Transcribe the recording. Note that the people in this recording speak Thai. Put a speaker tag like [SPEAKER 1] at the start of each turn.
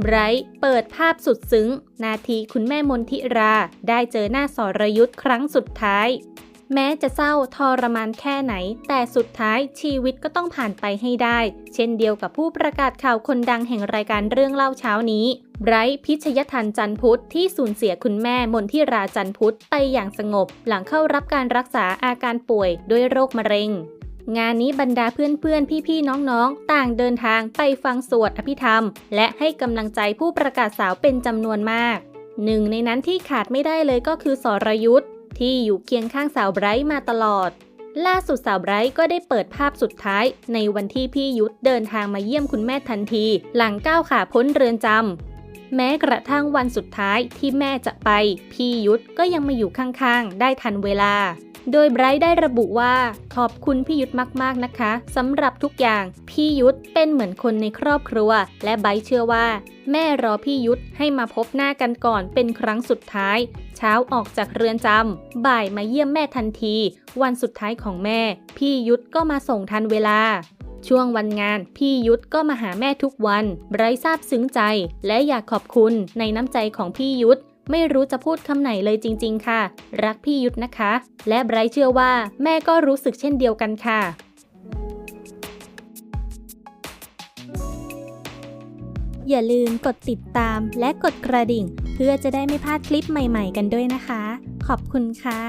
[SPEAKER 1] ไบรท์เปิดภาพสุดซึ้ง นาทีคุณแม่มนทิรา ได้เจอหน้าสรยุทธ์ครั้งสุดท้าย แม้จะเศร้าทรมานแค่ไหน แต่สุดท้ายชีวิตก็ต้องผ่านไปให้ได้ เช่นเดียวกับผู้ประกาศข่าวคนดังแห่งรายการเรื่องเล่าเช้านี้ไบรท์พิชยทันจันพุทธที่สูญเสียคุณแม่มนทิราจันพุทธไปอย่างสงบ หลังเข้ารับการรักษาอาการป่วยด้วยโรคมะเร็ง งานนี้บรรดาเพื่อนๆ พี่ๆ น้องๆ ต่างเดินทางไปฟังสวดอภิธรรม และให้กำลังใจผู้ประกาศสาวเป็นจำนวนมาก หนึ่งในนั้นที่ขาดไม่ได้เลยก็คือสรยุทธ์ที่อยู่เคียงข้างสาวไบรท์มาตลอด ล่าสุดสาวไบรท์ก็ได้เปิดภาพสุดท้าย ในวันที่พี่ยุทธเดินทางมาเยี่ยมคุณแม่ทันที หลังก้าวขาพ้นเรือนจำ แม้กระทั่งวันสุดท้ายที่แม่จะไป พี่ยุทธก็ยังมาอยู่ข้างๆ ได้ทันเวลา โดยไบรท์ได้ระบุว่า ขอบคุณพี่ยุทธมากๆนะคะสำหรับทุกอย่าง พี่ยุทธเป็นเหมือนคนในครอบครัว และไบรท์เชื่อว่า แม่รอพี่ยุทธให้มาพบหน้ากันก่อนเป็นครั้งสุดท้าย เช้าออกจากเรือนจำบ่ายมาเยี่ยมแม่ทันที วันสุดท้ายของแม่ พี่ยุทธก็มาส่งทันเวลา ช่วงวันงาน พี่ยุทธก็มาหาแม่ทุกวันไบรท์ซาบซึ้งใจ และอยากขอบคุณในน้ำใจของพี่ยุทธไม่รู้จะพูดคำไหนเลยจริง ๆ ค่ะ รักพี่ยุทธนะคะ และไบรท์เชื่อว่าแม่ก็รู้สึกเช่นเดียวกันค่ะอย่าลืมกดติดตามและกดกระดิ่ง เพื่อจะได้ไม่พลาดคลิปใหม่ๆกันด้วยนะคะ ขอบคุณค่ะ